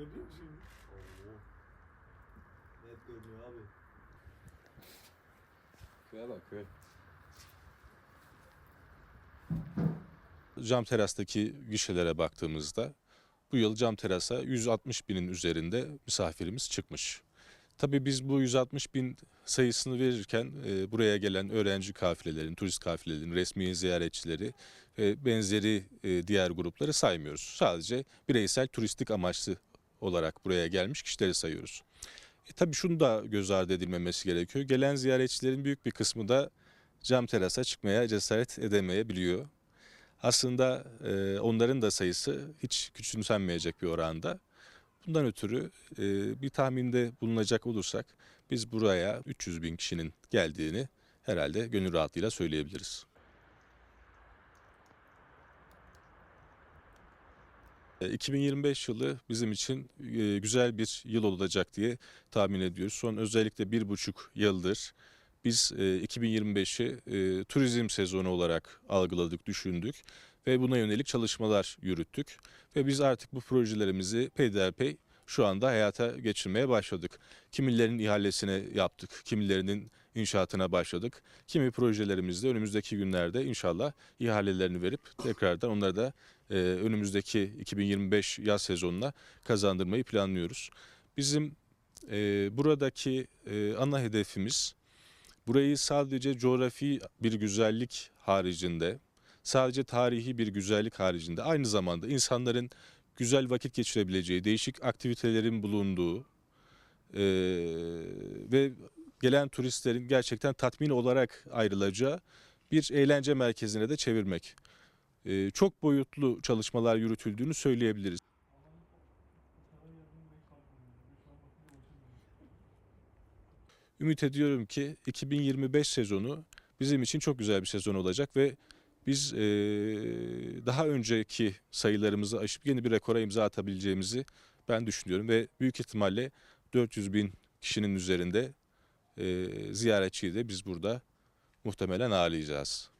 Görüyor musun şimdi? Oo. Net görünüyor abi. Köye bak köy. Cam terastaki gişelere baktığımızda bu yıl cam terasa 160 binin üzerinde misafirimiz çıkmış. Tabii biz bu 160 bin sayısını verirken e, buraya gelen öğrenci kafilelerin, turist kafilelerin, resmi ziyaretçileri ve benzeri e, diğer grupları saymıyoruz. Sadece bireysel turistik amaçlı olarak buraya gelmiş kişileri sayıyoruz. E, tabii şunu da göz ardı edilmemesi gerekiyor. Gelen ziyaretçilerin büyük bir kısmı da cam terasa çıkmaya cesaret edemeyebiliyor. Aslında e, onların da sayısı hiç küçümsenmeyecek bir oranda. Bundan ötürü e, bir tahminde bulunacak olursak biz buraya 300 bin kişinin geldiğini herhalde gönül rahatlığıyla söyleyebiliriz. 2025 yılı bizim için e, güzel bir yıl olacak diye tahmin ediyoruz. Son özellikle bir buçuk yıldır biz e, 2025'i e, turizm sezonu olarak algıladık, düşündük ve buna yönelik çalışmalar yürüttük. Ve biz artık bu projelerimizi peyderpey şu anda hayata geçirmeye başladık. Kimilerinin ihalesine yaptık, kimilerinin inşaatına başladık. Kimi projelerimizde önümüzdeki günlerde inşallah ihalelerini verip tekrardan onları da e, önümüzdeki 2025 yaz sezonuna kazandırmayı planlıyoruz. Bizim e, buradaki e, ana hedefimiz burayı sadece coğrafi bir güzellik haricinde, sadece tarihi bir güzellik haricinde aynı zamanda insanların güzel vakit geçirebileceği, değişik aktivitelerin bulunduğu e, ve gelen turistlerin gerçekten tatmin olarak ayrılacağı bir eğlence merkezine de çevirmek. E, çok boyutlu çalışmalar yürütüldüğünü söyleyebiliriz. Ümit ediyorum ki 2025 sezonu bizim için çok güzel bir sezon olacak ve biz eee, daha önceki sayılarımızı aşıp yeni bir rekora imza atabileceğimizi ben düşünüyorum ve büyük ihtimalle 400 bin kişinin üzerinde ziyaretçiyi de biz burada muhtemelen ağırlayacağız.